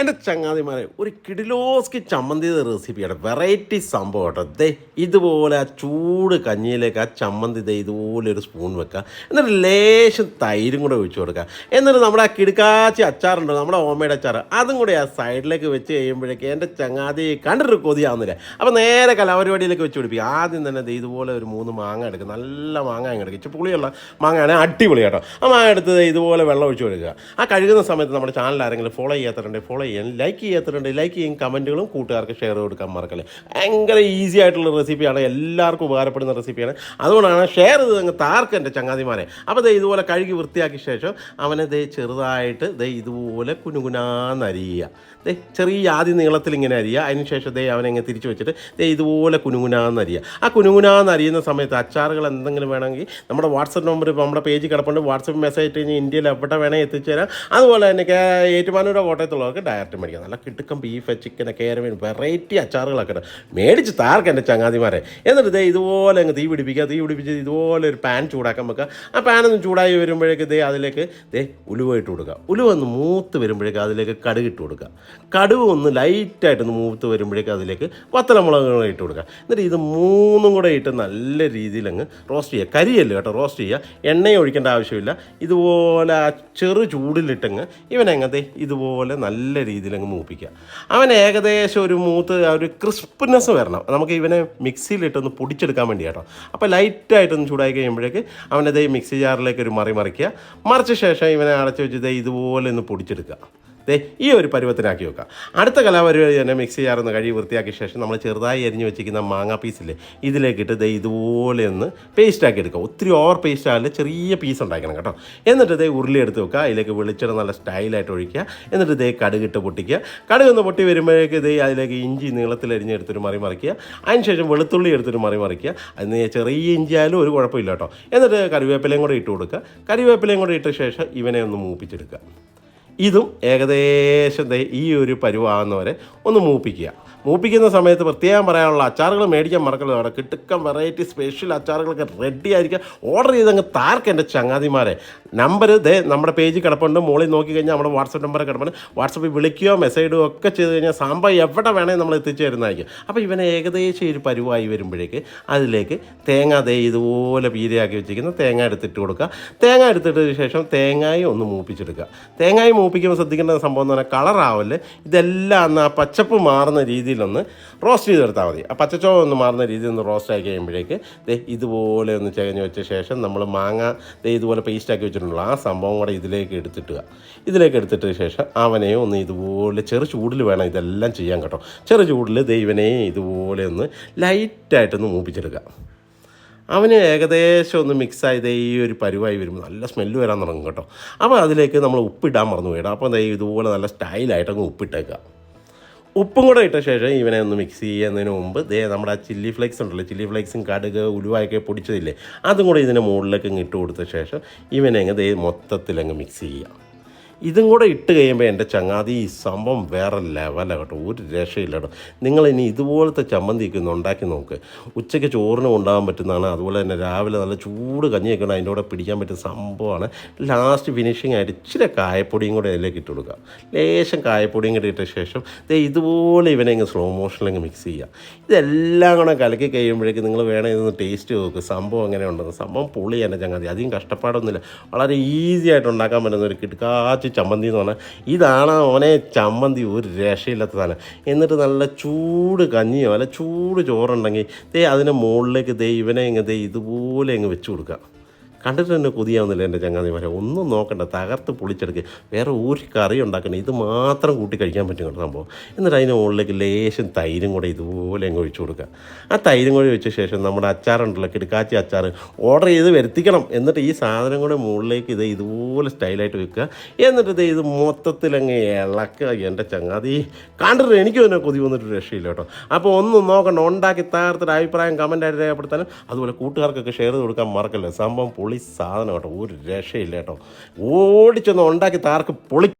എന്റെ ചങ്ങാതിമാരെ ഒരു കിഡിലോസ്കി ചമ്മന്തിയുടെ റെസിപ്പിയാണ് വെറൈറ്റി സംഭവം കേട്ടോ. ദേ ഇതുപോലെ ആ ചൂട് കഞ്ഞിയിലേക്ക് ആ ചമ്മന്തി ദേ ഇതുപോലെ ഒരു സ്പൂൺ വെക്കുക. എന്നിട്ട് ലേശം തൈരും കൂടെ ഒഴിച്ചു കൊടുക്കുക. എന്നിട്ട് നമ്മുടെ ആ കിടുക്കാച്ചി അച്ചാറുണ്ടോ നമ്മുടെ ഓമയുടെ അച്ചാർ അതും കൂടെ ആ സൈഡിലേക്ക് വെച്ച് കഴിയുമ്പോഴേക്ക് എന്റെ ചങ്ങാതി കണ്ടിട്ട് കൊതിയാവുന്നില്ല. അപ്പോൾ നേരെ കലാപരിപാടിയിലേക്ക് വെച്ച് പിടിപ്പിക്കുക. ആദ്യം തന്നെ ദേ ഇതുപോലെ ഒരു മൂന്ന് മാങ്ങ എടുക്കുക. നല്ല മാങ്ങ അങ്ങ് എടുക്കുക. ഇച്ചിരി പുളിയുള്ള മാങ്ങയാണ് അടിപൊളി കേട്ടോ. ആ മാങ്ങ എടുത്ത് ഇതുപോലെ വെള്ളം ഒഴിച്ച് കൊടുക്കുക. ആ കഴുകുന്ന സമയത്ത് നമ്മുടെ ചാനൽ ആരെങ്കിലും ഫോളോ ചെയ്യാത്തവരുണ്ടെങ്കിൽ ഫോളോ ചെയ്യാൻ ലൈക്ക് ചെയ്യാത്തവരുണ്ട് ലൈക്ക് ചെയ്യും കമന്റുകളും കൂട്ടുകാർക്ക് ഷെയർ കൊടുക്കാൻ മറക്കല്ലേ. ഭയങ്കര ഈസി ആയിട്ടുള്ള റെസിപ്പിയാണ് എല്ലാവർക്കും ഉപകാരപ്പെടുന്ന റെസിപ്പിയാണ് അതുകൊണ്ടാണ് ഷെയർ ചെയ്ത് അങ്ങ് താർക്ക് എന്റെ ചങ്ങാതിമാരെ. അപ്പോൾ ദേ ഇതുപോലെ കഴുകി വൃത്തിയാക്കിയ ശേഷം അവനെ ദേ ചെറുതായിട്ട് ദേ ഇതുപോലെ കുനുകുനാന്നരിയുക ദേ ചെറിയ ആദ്യം നീളത്തിൽ ഇങ്ങനെ അരിയുക. അതിന് ശേഷം ദേ അവനെ ഇങ്ങനെ തിരിച്ചു വെച്ചിട്ട് ദേ ഇതുപോലെ കുനുകുനാന്ന് അരിയുക. ആ കുനുകുനാന്ന് അരിയുന്ന സമയത്ത് അച്ചാറുകൾ എന്തെങ്കിലും വേണമെങ്കിൽ നമ്മുടെ വാട്സപ്പ് നമ്പർ ഇപ്പോൾ നമ്മുടെ പേജ് കിടപ്പുണ്ട്. വാട്സപ്പ് മെസ്സേജ് ഇട്ട് കഴിഞ്ഞാൽ ഇന്ത്യയിൽ എവിടെ വേണമെങ്കിൽ എത്തിച്ചേരാം. അതുപോലെ തന്നെ ഏറ്റുമാനൂരോ കോട്ടയത്തുള്ളവർക്ക് ഡയറക്റ്റ് മേടിക്കാം. നല്ല കിടുക്കം ബീഫ് ചിക്കൻ കേരമീൻ വെറൈറ്റി അച്ചാറുകളൊക്കെ ഉണ്ട്. മേടിച്ച് താർക്ക് എന്റെ ചങ്ങാതിമാരെ. എന്നിട്ട് ദേ ഇതുപോലെ അങ്ങ് തീ പിടിപ്പിക്കുക തീ പിടിപ്പിച്ച് ഇതുപോലെ ഒരു പാൻ ചൂടാക്കാൻ വെക്കുക. ആ പാനൊന്ന് ചൂടായി വരുമ്പോഴേക്ക് ദേ അതിലേക്ക് ദേ ഉലുവ ഇട്ട് കൊടുക്കുക. ഉലുവ ഒന്ന് മൂത്ത് വരുമ്പോഴേക്ക് അതിലേക്ക് കടുക് ഇട്ട് കൊടുക്കുക. കടുവ് ഒന്ന് ലൈറ്റായിട്ടൊന്ന് മൂത്ത് വരുമ്പോഴേക്ക് അതിലേക്ക് വത്തലമുളകുകൾ ഇട്ട് കൊടുക്കുക. എന്നിട്ട് ഇത് മൂന്നും കൂടെ ഇട്ട് നല്ല രീതിയിൽ അങ്ങ് റോസ്റ്റ് ചെയ്യുക. കരിയല്ല കേട്ടോ റോസ്റ്റ് ചെയ്യുക. എണ്ണയും ഒഴിക്കേണ്ട ആവശ്യമില്ല. ഇതുപോലെ ആ ചെറു ചൂടിലിട്ടങ്ങ് ഇവനെങ്ങത്തെ ഇതുപോലെ നല്ല രീതിയിൽ അങ്ങ് മൂപ്പിക്കുക. അവൻ ഏകദേശം ഒരു മൂത്ത് ഒരു ക്രിസ്പ്നെസ് വരണം. നമുക്ക് ഇവനെ മിക്സിയിലിട്ടൊന്ന് പൊടിച്ചെടുക്കാൻ വേണ്ടി കേട്ടോ. അപ്പോൾ ലൈറ്റായിട്ടൊന്ന് ചൂടായി കഴിയുമ്പോഴേക്ക് അവനതേ മിക്സി ജാറിലേക്ക് ഒരു മറി മറിക്കുക. മറിച്ച ശേഷം ഇവനെ അടച്ചു വെച്ച് ദേ ഇതുപോലെ ഒന്ന് പൊടിച്ചെടുക്കുക. ദേ ഈ ഒരു പരുവത്തിലാക്കി വെക്കുക അടുത്ത കലാപരിപാടി തന്നെ മിക്സ് ചെയ്യാറുന്ന കഴുകി വൃത്തിയാക്കിയ ശേഷം നമ്മൾ ചെറുതായി അരിഞ്ഞ് വെച്ചിരിക്കുന്ന മാങ്ങ പീസില്ലേ ഇതിലേക്കിട്ട് ദേ ഇതുപോലെ ഒന്ന് പേസ്റ്റാക്കി എടുക്കുക ഒത്തിരി ഓവർ പേസ്റ്റ് ആയാലും ചെറിയ പീസ് ഉണ്ടാക്കണം കേട്ടോ. എന്നിട്ട് ദേ ഉരുളി എടുത്ത് വെക്കുക. അതിലേക്ക് വെളിച്ചെണ്ണ നല്ല സ്റ്റൈലായിട്ട് ഒഴിക്കുക. എന്നിട്ട് ദേ കടുകിട്ട് പൊട്ടിക്കുക. കടുക് ഒന്ന് പൊട്ടി വരുമ്പോഴേക്ക് ദേ അതിലേക്ക് ഇഞ്ചി നീളത്തിൽ അരിഞ്ഞെടുത്തൊരു മറി മറിക്കുക. അതിന് ശേഷം വെളുത്തുള്ളി എടുത്തൊരു മറി മറിക്കുക. അതിന് ചെറിയ ഇഞ്ചി ആയാലും ഒരു കുഴപ്പമില്ല കേട്ടോ. എന്നിട്ട് കറിവേപ്പിലയും കൂടെ ഇട്ട് കൊടുക്കുക. കറിവേപ്പിലയും കൂടെ ഇട്ട ശേഷം ഇവനെ ഒന്ന് മൂപ്പിച്ചെടുക്കുക. ഇതും ഏകദേശം ഈ ഒരു പരുവാകുന്നവരെ ഒന്ന് മൂപ്പിക്കുക. മൂപ്പിക്കുന്ന സമയത്ത് പ്രത്യേകം പറയാനുള്ള അച്ചാറുകൾ മേടിക്കാൻ മറക്കല്ലോ അവിടെ കിട്ടുക്കം വെറൈറ്റി സ്പെഷ്യൽ അച്ചാറുകളൊക്കെ റെഡി ആയിരിക്കുക ഓർഡർ ചെയ്തങ്ങ് താർക്ക് എന്റെ ചങ്ങാതിമാരെ. നമ്പർ ദേ നമ്മുടെ പേജ് കിടപ്പുണ്ട്. മുകളിൽ നോക്കി കഴിഞ്ഞാൽ നമ്മുടെ വാട്സപ്പ് നമ്പർ കിടപ്പുണ്ട്. വാട്സപ്പിൽ വിളിക്കുകയോ മെസ്സേജ് ഇടുകയോ ഒക്കെ ചെയ്ത് കഴിഞ്ഞാൽ സാമ്പാർ എവിടെ വേണമെങ്കിൽ നമ്മൾ എത്തിച്ചു തരുന്നതായിരിക്കും. അപ്പോൾ ഇവനെ ഏകദേശം ഒരു പരുവായി വരുമ്പോഴേക്ക് അതിലേക്ക് തേങ്ങ ദേ ഇതുപോലെ പീരയാക്കി വെച്ചിരിക്കുന്ന. തേങ്ങ എടുത്തിട്ട് കൊടുക്കുക. തേങ്ങ എടുത്തിട്ടതിന് ശേഷം തേങ്ങായും ഒന്ന് മൂപ്പിച്ചെടുക്കുക. തേങ്ങായും മൂപ്പിക്കുമ്പോൾ ശ്രദ്ധിക്കേണ്ട സംഭവം എന്ന് പറഞ്ഞാൽ കളറാവല്ലേ ഇതെല്ലാം എന്നാൽ പച്ചപ്പ് മാറുന്ന രീതിയിലൊന്ന് റോസ്റ്റ് ചെയ്തെടുത്താൽ മതി. ആ പച്ചച്ചോ ഒന്ന് മാറുന്ന രീതിയിൽ ഒന്ന് റോസ്റ്റ് ആക്കി കഴിയുമ്പോഴേക്ക് ദേ ഇതുപോലെ ഒന്ന് ചകഞ്ഞ് വെച്ച ശേഷം നമ്മൾ മാങ്ങ ദേ ഇതുപോലെ പേസ്റ്റ് ആക്കി വെച്ചിട്ടുണ്ടല്ലോ. ആ സംഭവം കൂടെ ഇതിലേക്ക് എടുത്തിട്ടുക. ഇതിലേക്ക് എടുത്തിട്ട് ശേഷം അവനെയും ഒന്ന് ഇതുപോലെ ചെറു ചൂടിൽ വേണം ഇതെല്ലാം ചെയ്യാൻ കേട്ടോ. ചെറു ചൂടിൽ ദൈവനെ ഇതുപോലെ ഒന്ന് ലൈറ്റായിട്ടൊന്ന് മൂപ്പിച്ചെടുക്കുക. അവന് ഏകദേശം ഒന്ന് മിക്സ് ആയത് ഈ ഒരു പരുവായി വരുമ്പോൾ നല്ല സ്മെല്ല് വരാൻ തുടങ്ങും കേട്ടോ. അപ്പോൾ അതിലേക്ക് നമ്മൾ ഉപ്പിടാൻ മറന്നു പോയിടാം അപ്പോൾ ഇതുപോലെ നല്ല സ്റ്റൈലായിട്ട് അങ്ങ് ഉപ്പിട്ടേക്കുക. ഉപ്പും കൂടെ ഇട്ട ശേഷം ഇവനെ ഒന്ന് മിക്സ് ചെയ്യുന്നതിന് മുമ്പ് ദേ നമ്മുടെ ആ ചില്ലി ഫ്ലേക്സ് ഉണ്ടല്ലോ ചില്ലി ഫ്ലേക്സും കടുക് ഉലുവായൊക്കെ പൊടിച്ചതില്ലേ അതും കൂടെ ഇതിന്റെ മുകളിലേക്ക് ഇട്ട് കൊടുത്ത ശേഷം ഇവനെ അങ്ങ് ദേ മൊത്തത്തിൽ അങ്ങ് മിക്സ് ചെയ്യുക ഇതും കൂടെ ഇട്ട് കഴിയുമ്പോൾ എന്റെ ചങ്ങാതി ഈ സംഭവം വേറെ ലെവലാണ് കേട്ടോ. ഒരു രക്ഷയില്ല കേട്ടോ നിങ്ങൾ ഇനി ഇതുപോലത്തെ ചമ്മന്തിയൊക്കെ ഒന്ന് ഉണ്ടാക്കി നോക്ക്. ഉച്ചയ്ക്ക് ചോറിന് കൊണ്ടുപോകാൻ പറ്റുന്നതാണ്. അതുപോലെ തന്നെ രാവിലെ നല്ല ചൂട് കഞ്ഞിയൊക്കെ ഉണ്ട്. അതിന്റെ കൂടെ പിടിക്കാൻ പറ്റുന്ന സംഭവമാണ്. ലാസ്റ്റ് ഫിനിഷിംഗ് ആയിട്ട് ഇച്ചിരി കായപ്പൊടിയും കൂടെ അതിലേക്ക് ഇട്ട് കൊടുക്കുക. ലേശം കായപ്പൊടിയും കൂടി ഇട്ട ശേഷം ഇതുപോലെ ഇവനെ ഇങ്ങ് സ്ലോ മോഷനിലങ്ങ് മിക്സ് ചെയ്യുക. ഇതെല്ലാം കൂടെ കലക്കി കഴിയുമ്പോഴേക്കും നിങ്ങൾ വേണേൽ ഇതൊന്ന് ടേസ്റ്റ് നോക്ക്. സംഭവം എങ്ങനെ ഉണ്ടെന്ന് സംഭവം പുളി തന്നെ ചങ്ങാതി. അധികം കഷ്ടപ്പാടൊന്നുമില്ല. വളരെ ഈസി ആയിട്ട് ഉണ്ടാക്കാൻ പറ്റുന്ന ഒരു കിടക്കാച്ചി ചമ്മന്തി എന്ന് പറഞ്ഞാൽ ഇതാണ് ഓനെ ചമ്മന്തി ഒരു രക്ഷയില്ലാത്ത സാധനം. എന്നിട്ട് നല്ല ചൂട് കഞ്ഞിയോ അല്ല ചൂട് ചോറുണ്ടെങ്കിൽ ദേ അതിന്റെ മുകളിലേക്ക് ദേ ഇവനെ ഇങ്ങ് ദേ ഇതുപോലെ അങ്ങ് വെച്ച് കൊടുക്കുക. കണ്ടിട്ട് തന്നെ കൊതിയാവുന്നില്ല എന്റെ ചങ്ങാതിമാരെ. ഒന്നും നോക്കണ്ട തകർത്ത് പൊളിച്ചെടുക്കുക വേറെ ഒരു കറി ഉണ്ടാക്കണ്ട. ഇത് മാത്രം കൂട്ടി കഴിക്കാൻ പറ്റും കേട്ടോ സംഭവം. എന്നിട്ട് അതിന് മുകളിലേക്ക് ലേശം തൈരും കൂടെ ഇതുപോലെ അങ്ങ് ഒഴിച്ചു കൊടുക്കുക. ആ തൈരും കൂടി വെച്ച ശേഷം നമ്മുടെ അച്ചാറുണ്ടല്ലോ കിടക്കാച്ചി അച്ചാർ ഓർഡർ ചെയ്ത് വരുത്തിക്കണം. എന്നിട്ട് ഈ സാധനം കൂടെ മുകളിലേക്ക് ഇത് ഇതുപോലെ സ്റ്റൈലായിട്ട് വെക്കുക. എന്നിട്ട് ഇത് ഇത് മൊത്തത്തിൽ അങ്ങ് ഇളക്കുക. എന്റെ ചങ്ങാതി കണ്ടിട്ട് എനിക്ക് തന്നെ കൊതി വന്നിട്ട് രക്ഷയില്ല കേട്ടോ. അപ്പോൾ ഒന്നും നോക്കണ്ട. ഉണ്ടാക്കി തകർത്തിട്ട് അഭിപ്രായം കമന്റ് ആയിട്ട് രേഖപ്പെടുത്താനും അതുപോലെ കൂട്ടുകാർക്കൊക്കെ ഷെയർ ചെയ്ത് കൊടുക്കാൻ മറക്കല്ലേ. സംഭവം പൊളി സാധനം കേട്ടോ. ഒരു രക്ഷയില്ല കേട്ടോ. ഓടിച്ചൊന്ന് ഉണ്ടാക്കി താർക്ക് പൊളി